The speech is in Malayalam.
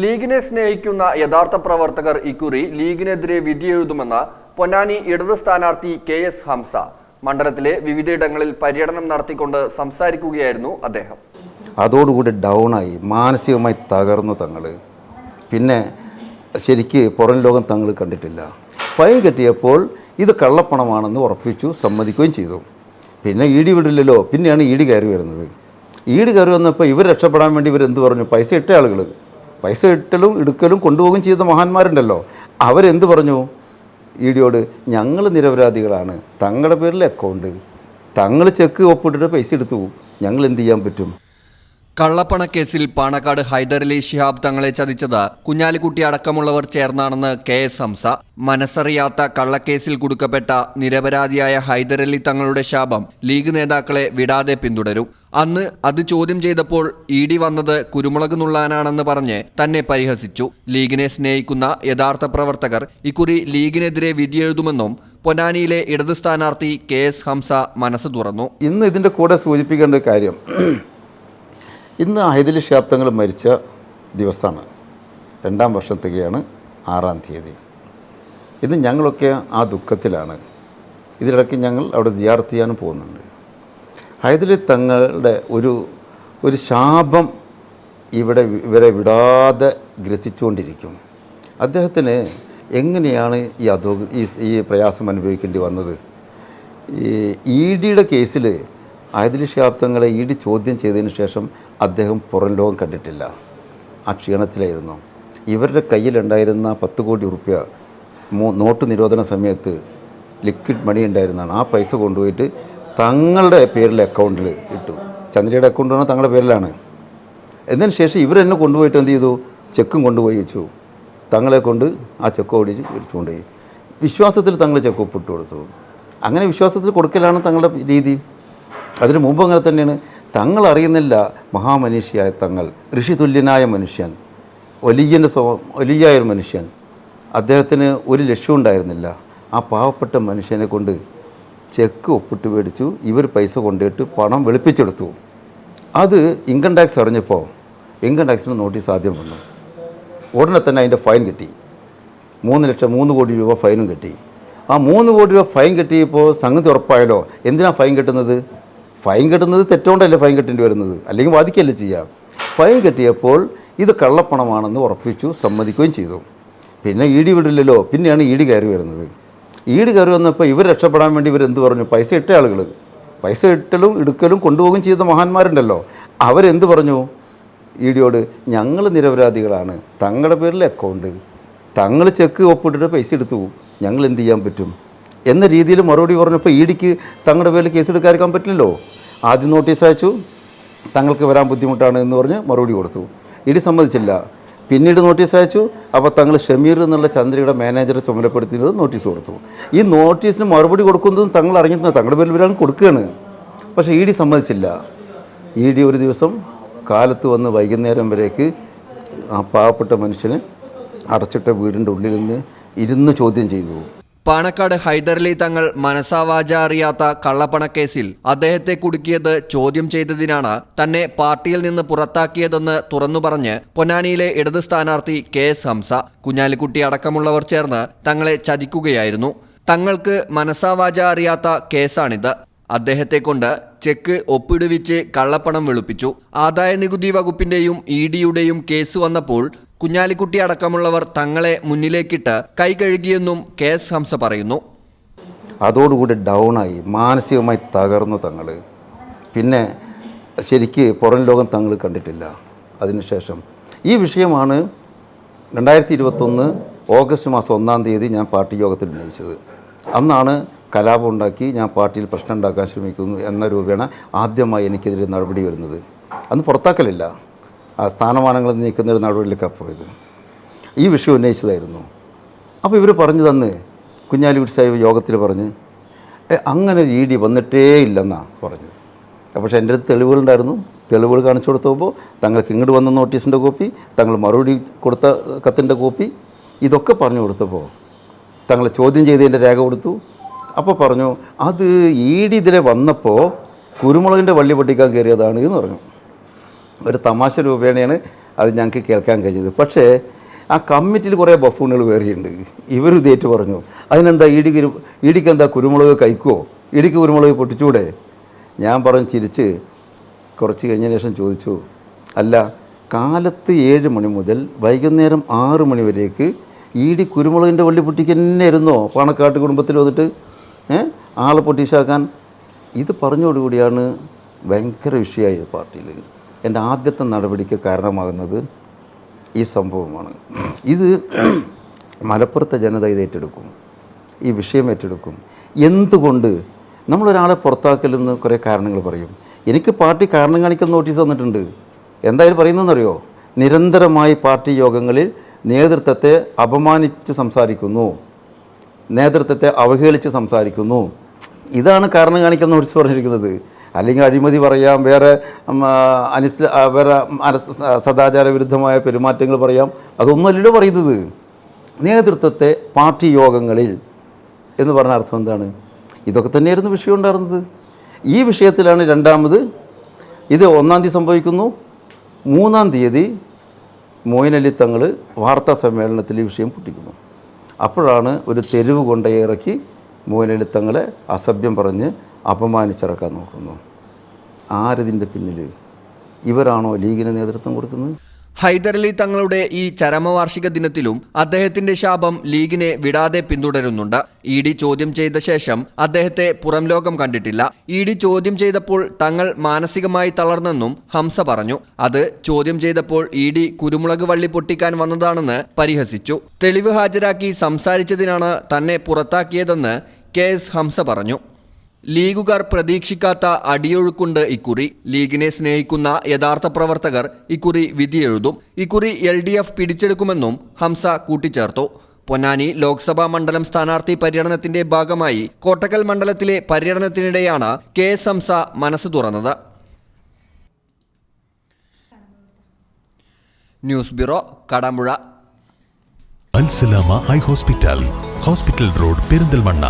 ലീഗിനെ സ്നേഹിക്കുന്ന യഥാർത്ഥ പ്രവർത്തകർ ഇക്കുറി ലീഗിനെതിരെ വിധിയെഴുതുമെന്ന് പൊന്നാനി ഇടത് സ്ഥാനാർത്ഥി കെ എസ് ഹംസ. മണ്ഡലത്തിലെ വിവിധയിടങ്ങളിൽ പര്യടനം നടത്തിക്കൊണ്ട് സംസാരിക്കുകയായിരുന്നു അദ്ദേഹം. അതോടുകൂടി ഡൗണായി മാനസികമായി തകർന്നു തങ്ങൾ പിന്നെ ശരിക്ക് പുറം ലോകം തങ്ങൾ കണ്ടിട്ടില്ല. ഫൈൻ കെട്ടിയപ്പോൾ ഇത് കള്ളപ്പണമാണെന്ന് ഉറപ്പിച്ചു സമ്മതിക്കുകയും ചെയ്തു. പിന്നെ ഈടി വിടില്ലല്ലോ പിന്നെയാണ് ഈടി കയറി വരുന്നത്. ഈടി കയറി വന്നപ്പോൾ ഇവർ രക്ഷപ്പെടാൻ വേണ്ടി ഇവർ എന്ത് പറഞ്ഞു? പൈസ ഇട്ട ആളുകൾ പൈസ ഇട്ടലും എടുക്കലും കൊണ്ടുപോകുകയും ചെയ്ത മഹാന്മാരുണ്ടല്ലോ. അവരെന്ത് പറഞ്ഞു? ഈടിയോട് ഞങ്ങൾ നിരപരാധികളാണ്. തങ്ങളുടെ പേരിൽ അക്കൗണ്ട് തങ്ങൾ ചെക്ക് ഒപ്പിട്ടിട്ട് പൈസ എടുത്തു പോകും. ഞങ്ങൾ എന്ത് ചെയ്യാൻ പറ്റും? കള്ളപ്പണക്കേസിൽ പാണക്കാട് ഹൈദരലി ശിഹാബ് തങ്ങളെ ചതിച്ചത് കുഞ്ഞാലിക്കുട്ടി അടക്കമുള്ളവർ ചേർന്നാണെന്ന് കെ എസ് ഹംസ. മനസ്സറിയാത്ത കള്ളക്കേസിൽ കുടുക്കപ്പെട്ട നിരപരാധിയായ ഹൈദരലി തങ്ങളുടെ ശാപം ലീഗ് നേതാക്കളെ വിടാതെ പിന്തുടരും. അന്ന് അത് ചോദ്യം ചെയ്തപ്പോൾ ഇ ഡി വന്നത് കുരുമുളക് നുള്ളാനാണെന്ന് പറഞ്ഞ് തന്നെ പരിഹസിച്ചു. ലീഗിനെ സ്നേഹിക്കുന്ന യഥാർത്ഥ പ്രവർത്തകർ ഇക്കുറി ലീഗിനെതിരെ വിധിയെഴുതുമെന്നും പൊന്നാനിയിലെ ഇടത് സ്ഥാനാർത്ഥി കെ എസ് ഹംസ മനസ്സ് തുറന്നു. ഇന്ന് ഇതിന്റെ കൂടെ സൂചിപ്പിക്കേണ്ട കാര്യം. ഇന്ന് ഹൈദലി ശാബ്ദങ്ങൾ മരിച്ച ദിവസമാണ്. രണ്ടാം വർഷം തികയാണ് ആറാം തീയതി. ഇന്ന് ഞങ്ങളൊക്കെ ആ ദുഃഖത്തിലാണ്. ഇതിനിടയ്ക്ക് ഞങ്ങൾ അവിടെ സിയാർത്ത് ചെയ്യാനും പോകുന്നുണ്ട്. ഹൈദലി തങ്ങളുടെ ഒരു ഒരു ശാപം ഇവിടെ ഇവരെ വിടാതെ ഗ്രസിച്ചുകൊണ്ടിരിക്കും. അദ്ദേഹത്തിന് എങ്ങനെയാണ് ഈ അധോ ഈ പ്രയാസം അനുഭവിക്കേണ്ടി വന്നത്? ഈ ഇ ഡിയുടെ കേസിൽ ആയതിലി ശാബ്ദങ്ങളെ ഇടി ചോദ്യം ചെയ്തതിന് ശേഷം അദ്ദേഹം പുറം ലോകം കണ്ടിട്ടില്ല. ആ ക്ഷീണത്തിലായിരുന്നു. ഇവരുടെ കയ്യിലുണ്ടായിരുന്ന പത്ത് കോടി റുപ്യ നോട്ട് നിരോധന സമയത്ത് ലിക്വിഡ് മണി ഉണ്ടായിരുന്നതാണ് ആ പൈസ കൊണ്ടുപോയിട്ട് തങ്ങളുടെ പേരിൽ അക്കൗണ്ടിൽ ഇട്ടു. ചന്ദ്രയുടെ അക്കൗണ്ട് പറഞ്ഞാൽ തങ്ങളുടെ പേരിലാണ്. എന്നതിന് ശേഷം ഇവരെന്നെ കൊണ്ടുപോയിട്ട് എന്ത് ചെയ്തു? ചെക്കും കൊണ്ടുപോയി വെച്ചു. തങ്ങളെ കൊണ്ട് ആ ചെക്ക് ഓടിച്ച് കൊണ്ടുപോയി വിശ്വാസത്തിൽ തങ്ങളെ ചെക്ക് ഒപ്പിട്ട് കൊടുത്തു. അങ്ങനെ വിശ്വാസത്തിൽ കൊടുക്കലാണ് തങ്ങളുടെ രീതി. അതിനു മുമ്പ് അങ്ങനെ തന്നെയാണ്. തങ്ങൾ അറിയുന്നില്ല മഹാമനുഷ്യായ തങ്ങൾ. ഋഷിതുല്യനായ മനുഷ്യൻ. ഒലിയന്റെ സ്വ ഒലിയായ ഒരു മനുഷ്യൻ. അദ്ദേഹത്തിന് ഒരു ലക്ഷ്യം ഉണ്ടായിരുന്നില്ല. ആ പാവപ്പെട്ട മനുഷ്യനെ കൊണ്ട് ചെക്ക് ഒപ്പിട്ട് മേടിച്ചു. ഇവർ പൈസ കൊണ്ടുപോയിട്ട് പണം വെളുപ്പിച്ചെടുത്തു. അത് ഇൻകം ടാക്സ് അറിഞ്ഞപ്പോൾ ഇൻകം ടാക്സിന് നോട്ടീസ് ആദ്യം വന്നു. ഉടനെ തന്നെ അതിന്റെ ഫൈൻ കിട്ടി. മൂന്ന് ലക്ഷം മൂന്ന് കോടി രൂപ ഫൈനും കിട്ടി. ആ മൂന്ന് കോടി രൂപ ഫൈൻ കിട്ടിയപ്പോൾ സംഗതി ഉറപ്പായാലോ എന്തിനാണ് ഫൈൻ കിട്ടുന്നത്? ഫൈൻ കെട്ടുന്നത് തെറ്റോണ്ടല്ലേ ഫൈൻ കെട്ടേണ്ടി വരുന്നത്? അല്ലെങ്കിൽ വാദിക്കല്ലേ ചെയ്യാം? ഫൈൻ കെട്ടിയപ്പോൾ ഇത് കള്ളപ്പണമാണെന്ന് ഉറപ്പിച്ചു സമ്മതിക്കുകയും ചെയ്തു. പിന്നെ ഇ ഡി വിടില്ലല്ലോ പിന്നെയാണ് ഇ ഡി കയറി വരുന്നത്. ഇ ഡി കയറി വന്നപ്പോൾ ഇവർ രക്ഷപ്പെടാൻ വേണ്ടി ഇവരെന്ത് പറഞ്ഞു? പൈസ ഇട്ട ആളുകൾ. പൈസ ഇട്ടലും എടുക്കലും കൊണ്ടുപോകുകയും ചെയ്ത മഹാന്മാരുണ്ടല്ലോ. അവരെന്ത് പറഞ്ഞു? ഇ ഡിയോട് ഞങ്ങൾ നിരപരാധികളാണ്. തങ്ങളുടെ പേരിൽ അക്കൗണ്ട് തങ്ങൾ ചെക്ക് ഒപ്പിട്ടിട്ട് പൈസ എടുത്തു. പോകും ഞങ്ങൾ എന്ത് ചെയ്യാൻ പറ്റും? എന്ന രീതിയിൽ മറുപടി പറഞ്ഞപ്പോൾ ഇഡിക്ക് തങ്ങളുടെ പേരിൽ കേസെടുക്കാതിരിക്കാൻ പറ്റില്ലല്ലോ. ആദ്യം നോട്ടീസ് അയച്ചു. തങ്ങൾക്ക് വരാൻ ബുദ്ധിമുട്ടാണ് എന്ന് പറഞ്ഞ് മറുപടി കൊടുത്തു. ഇഡി സമ്മതിച്ചില്ല. പിന്നീട് നോട്ടീസ് അയച്ചു. അപ്പോൾ തങ്ങൾ ഷമീർ എന്നുള്ള ചന്ദ്രയുടെ മാനേജറെ ചുമതലപ്പെടുത്തിയത് നോട്ടീസ് കൊടുത്തു. ഈ നോട്ടീസിന് മറുപടി കൊടുക്കുന്നതും തങ്ങൾ അറിഞ്ഞിട്ടുണ്ട് തങ്ങളുടെ പേരിൽ വരാൻ കൊടുക്കുകയാണ്. പക്ഷേ ഇ ഡി സമ്മതിച്ചില്ല. ഇ ഡി ഒരു ദിവസം കാലത്ത് വന്ന് വൈകുന്നേരം വരേക്ക് ആ പാവപ്പെട്ട മനുഷ്യന് അടച്ചിട്ട വീടിന്റെ ഉള്ളിൽ നിന്ന് ഇരുന്ന് ചോദ്യം ചെയ്തു. പാണക്കാട് ഹൈദരലി തങ്ങൾ മനസാവാച അറിയാത്ത കള്ളപ്പണക്കേസിൽ അദ്ദേഹത്തെ കുടുക്കിയത് ചോദ്യം ചെയ്തതിനാണ് തന്നെ പാർട്ടിയിൽ നിന്ന് പുറത്താക്കിയതെന്ന് തുറന്നു പറഞ്ഞ് പൊന്നാനിയിലെ ഇടത് സ്ഥാനാർത്ഥി കെ എസ് ഹംസ. കുഞ്ഞാലിക്കുട്ടി അടക്കമുള്ളവർ ചേർന്ന് തങ്ങളെ ചതിക്കുകയായിരുന്നു. തങ്ങൾക്ക് മനസാവാച അറിയാത്ത കേസാണിത്. അദ്ദേഹത്തെ കൊണ്ട് ചെക്ക് ഒപ്പിടുവിച്ച് കള്ളപ്പണം വെളുപ്പിച്ചു. ആദായ നികുതി വകുപ്പിന്റെയും ഇ ഡിയുടെയും കേസ് വന്നപ്പോൾ കുഞ്ഞാലിക്കുട്ടി അടക്കമുള്ളവർ തങ്ങളെ മുന്നിലേക്കിട്ട് കൈ കഴുകിയെന്നും കെ എസ് ഹംസ പറയുന്നു. അതോടുകൂടി ഡൗണായി മാനസികമായി തകർന്നു തങ്ങൾ പിന്നെ ശരിക്ക് പുറം ലോകം തങ്ങൾ കണ്ടിട്ടില്ല. അതിനുശേഷം ഈ വിഷയമാണ് രണ്ടായിരത്തി ഇരുപത്തൊന്ന് ഓഗസ്റ്റ് മാസം ഒന്നാം തീയതി ഞാൻ പാർട്ടി യോഗത്തിൽ ഉന്നയിച്ചത്. അന്നാണ് കലാപം ഉണ്ടാക്കി ഞാൻ പാർട്ടിയിൽ പ്രശ്നം ഉണ്ടാക്കാൻ ശ്രമിക്കുന്നു എന്ന രൂപേണ ആദ്യമായി എനിക്കെതിരെ നടപടി വരുന്നത്. അന്ന് പുറത്താക്കലില്ല. ആ സ്ഥാനമാനങ്ങൾ നീക്കുന്ന ഒരു നടപടിയിലേക്കാണ് പോയത്. ഈ വിഷയം ഉന്നയിച്ചതായിരുന്നു. അപ്പോൾ ഇവർ പറഞ്ഞു തന്ന് കുഞ്ഞാലിക്കുട്ടി സാഹിബ് യോഗത്തിൽ പറഞ്ഞ് "ഏ, അങ്ങനെ ഇ ഡി വന്നിട്ടേ ഇല്ലെന്നാണ് പറഞ്ഞത്. പക്ഷേ എന്റെ അടുത്ത് തെളിവുകളുണ്ടായിരുന്നു തെളിവുകൾ കാണിച്ചു കൊടുത്തപ്പോൾ തങ്ങൾക്ക് ഇങ്ങോട്ട് വന്ന നോട്ടീസിന്റെ കോപ്പി തങ്ങൾ മറുപടി കൊടുത്ത കത്തിന്റെ കോപ്പി ഇതൊക്കെ പറഞ്ഞു കൊടുത്തപ്പോൾ തങ്ങളെ ചോദ്യം ചെയ്തതിന്റെ രേഖ കൊടുത്തു. അപ്പോൾ പറഞ്ഞു അത് ഇ ഡി ഇതിലെ വന്നപ്പോൾ കുരുമുളകിന്റെ വള്ളി പൊട്ടിക്കാൻ കയറിയതാണ് എന്ന് പറഞ്ഞു. ഒരു തമാശ രൂപേണയാണ് അത് ഞങ്ങൾക്ക് കേൾക്കാൻ കഴിഞ്ഞത്. പക്ഷേ ആ കമ്മിറ്റിയിൽ കുറേ ബഫൂണുകൾ വേറെയുണ്ട്. ഇവർ ഇതേറ്റ് പറഞ്ഞു അതിനെന്താ ഇടിക്ക് ഇടിക്ക് എന്താ കുരുമുളക് കഴിക്കുമോ ഇടിക്ക് കുരുമുളക് പൊട്ടിച്ചൂടെ? ഞാൻ പറഞ്ഞ് ചിരിച്ച് കുറച്ച് കഴിഞ്ഞ ശേഷം ചോദിച്ചു അല്ല കാലത്ത് ഏഴ് മണി മുതൽ വൈകുന്നേരം ആറ് മണി വരേക്ക് ഈടി കുരുമുളകിന്റെ വള്ളി പൊട്ടിക്ക് തന്നെ ഇരുന്നോ പാണക്കാട്ട് കുടുംബത്തിൽ വന്നിട്ട് ആളെ പൊട്ടിച്ചാക്കാൻ ഇത് പറഞ്ഞോടുകൂടിയാണ് ഭയങ്കര വിഷയമായി പാർട്ടിയിൽ. എന്റെ ആദ്യത്തെ നടപടിക്ക് കാരണമാകുന്നത് ഈ സംഭവമാണ്. ഇത് മലപ്പുറത്തെ ജനത ഇത് ഏറ്റെടുക്കും. ഈ വിഷയം ഏറ്റെടുക്കും. എന്തുകൊണ്ട്? നമ്മളൊരാളെ പുറത്താക്കലെന്ന് കുറേ കാരണങ്ങൾ പറയും. എനിക്ക് പാർട്ടി കാരണം കാണിക്കുന്ന നോട്ടീസ് വന്നിട്ടുണ്ട്. എന്തായാലും പറയുന്നതെന്നറിയോ? നിരന്തരമായി പാർട്ടി യോഗങ്ങളിൽ നേതൃത്വത്തെ അപമാനിച്ച് സംസാരിക്കുന്നു. നേതൃത്വത്തെ അവഹേളിച്ച് സംസാരിക്കുന്നു. ഇതാണ് കാരണം കാണിക്കുന്ന നോട്ടീസ് പറഞ്ഞിരിക്കുന്നത്. അല്ലെങ്കിൽ അഴിമതി പറയാം വേറെ ആ, വേറെ സദാചാര വിരുദ്ധമായ പെരുമാറ്റങ്ങൾ പറയാം. അതൊന്നുമല്ലല്ലോ പറയുന്നത്. നേതൃത്വത്തെ പാർട്ടി യോഗങ്ങളിൽ എന്ന് പറഞ്ഞ അർത്ഥം എന്താണ്? ഇതൊക്കെ തന്നെയായിരുന്നു വിഷയം ഉണ്ടായിരുന്നത്. ഈ വിഷയത്തിലാണ് രണ്ടാമത് ഇത് ഒന്നാം തീയതി സംഭവിക്കുന്നു. മൂന്നാം തീയതി മോയിനലി തങ്ങൾ വാർത്താ സമ്മേളനത്തിൽ ഈ വിഷയം പൊട്ടിക്കുന്നു. അപ്പോഴാണ് ഒരു തെരുവ് കൊണ്ടേ ഇറക്കി മോയിനലി തങ്ങളെ അസഭ്യം പറഞ്ഞ് അപമാനിച്ചിറക്കാൻ നോക്കുന്നു. ആരതിന്റെ പിന്നിൽ ഇവരാണോ ലീഗിന് നേതൃത്വം കൊടുക്കുന്നത്? ഹൈദരലി തങ്ങളുടെ ഈ ചരമവാർഷിക ദിനത്തിലും അദ്ദേഹത്തിന്റെ ശാപം ലീഗിനെ വിടാതെ പിന്തുടരുന്നുണ്ട്. ഇ ഡി ചോദ്യം ചെയ്ത ശേഷം അദ്ദേഹത്തെ പുറം ലോകം കണ്ടിട്ടില്ല. ഇ ഡി ചോദ്യം ചെയ്തപ്പോൾ തങ്ങൾ മാനസികമായി തളർന്നെന്നും ഹംസ പറഞ്ഞു. അത് ചോദ്യം ചെയ്തപ്പോൾ ഇ ഡി കുരുമുളക് വള്ളി പൊട്ടിക്കാൻ വന്നതാണെന്ന് പരിഹസിച്ചു. തെളിവ് ഹാജരാക്കി സംസാരിച്ചതിനാണ് തന്നെ പുറത്താക്കിയതെന്ന് കെ എസ് ഹംസ പറഞ്ഞു. ലീഗുകാർ പ്രതീക്ഷിക്കാത്ത അടിയൊഴുക്കുണ്ട് ഇക്കുറി. ലീഗിനെ സ്നേഹിക്കുന്ന യഥാർത്ഥ പ്രവർത്തകർ ഇക്കുറി വിധിയെഴുതും. ഇക്കുറി എൽ ഡി എഫ് പിടിച്ചെടുക്കുമെന്നും ഹംസ കൂട്ടിച്ചേർത്തു. പൊന്നാനി ലോക്സഭാ മണ്ഡലം സ്ഥാനാർത്ഥി പര്യടനത്തിന്റെ ഭാഗമായി കോട്ടക്കൽ മണ്ഡലത്തിലെ പര്യടനത്തിനിടെയാണ് കെ എസ് ഹംസ മനസ്സ് തുറന്നത്. News bureau Kadampuzha. Eye hospital. Hospital road Perinthalmanna.